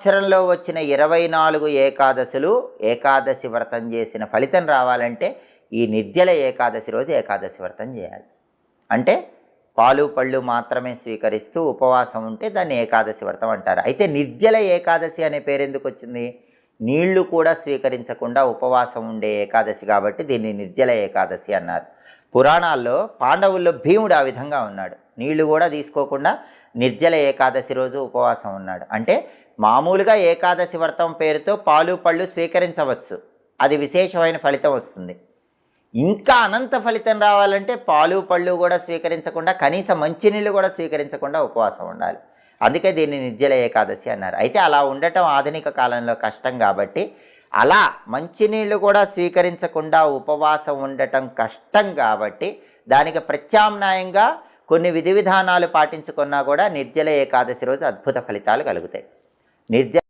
సంవత్సరంలో వచ్చిన ఇరవై నాలుగు ఏకాదశులు ఏకాదశి వ్రతం చేసిన ఫలితం రావాలంటే ఈ నిర్జల ఏకాదశి రోజు ఏకాదశి వ్రతం చేయాలి. అంటే పాలు పళ్ళు మాత్రమే స్వీకరిస్తూ ఉపవాసం ఉంటే దాన్ని ఏకాదశి వ్రతం అంటారు. అయితే నిర్జల ఏకాదశి అనే పేరు ఎందుకు వచ్చింది? నీళ్ళు కూడా స్వీకరించకుండా ఉపవాసం ఉండే ఏకాదశి కాబట్టి దీన్ని నిర్జల ఏకాదశి అన్నారు. పురాణాల్లో పాండవుల్లో భీముడు ఆ విధంగా ఉన్నాడు. నీళ్ళు కూడా తీసుకోకుండా నిర్జల ఏకాదశి రోజు ఉపవాసం ఉన్నాడు. అంటే మామూలుగా ఏకాదశి వ్రతం పేరుతో పాలు పళ్ళు స్వీకరించవచ్చు. అది విశేషమైన ఫలితం వస్తుంది. ఇంకా అనంత ఫలితం రావాలంటే పాలు పళ్ళు కూడా స్వీకరించకుండా కనీసం మంచినీళ్ళు కూడా స్వీకరించకుండా ఉపవాసం ఉండాలి. అందుకే దీన్ని నిర్జల ఏకాదశి అన్నారు. అయితే అలా ఉండటం ఆధునిక కాలంలో కష్టం కాబట్టి అలా మంచినీళ్ళు కూడా స్వీకరించకుండా ఉపవాసం ఉండటం కష్టం కాబట్టి దానికి ప్రత్యామ్నాయంగా కొన్ని విధి విధానాలు పాటించుకున్నా కూడా నిర్జల ఏకాదశి రోజు అద్భుత ఫలితాలు కలుగుతాయి. నిర్జల